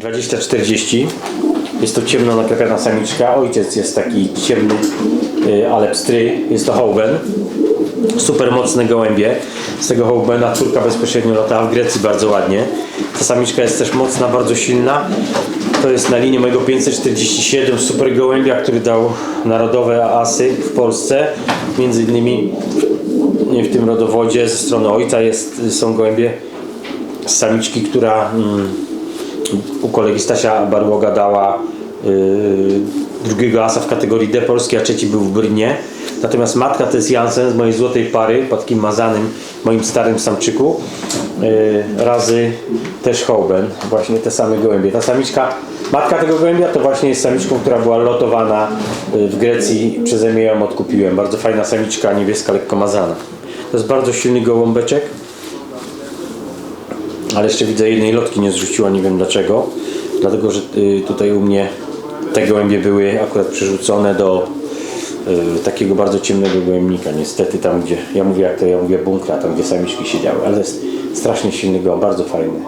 20-40. Jest to ciemno nakrapiana samiczka. Ojciec jest taki ciemny, y, ale pstry. Jest to hołben. Super mocne gołębie. Z tego hołbena córka bezpośrednio latała w Grecji bardzo ładnie. Ta samiczka jest też mocna, bardzo silna. To jest na linii mojego 547 super gołębia, który dał narodowe asy w Polsce. Między innymi w tym rodowodzie ze strony ojca jest, są gołębie samiczki, która mm, u kolegi Stasia Barłoga dała yy, drugiego asa w kategorii D polskiej, a trzeci był w Brnie. Natomiast matka to jest Jansen z mojej złotej pary, takim mazanym, moim starym samczyku. Yy, razy też hołben, właśnie te same gołębie. Ta samiczka, matka tego gołębia to właśnie jest samiczką, która była lotowana yy, w Grecji, przeze mnie ją odkupiłem. Bardzo fajna samiczka, niebieska, lekko mazana. To jest bardzo silny gołąbeczek. Ale jeszcze widzę jednej lotki nie zrzuciła, nie wiem dlaczego. Dlatego, że y, tutaj u mnie te gołębie były akurat przerzucone do y, takiego bardzo ciemnego gołębnika. Niestety tam, gdzie, ja mówię jak to, ja mówię bunkra, tam gdzie samiczki siedziały. Ale strasznie silny gołąb, bardzo fajny.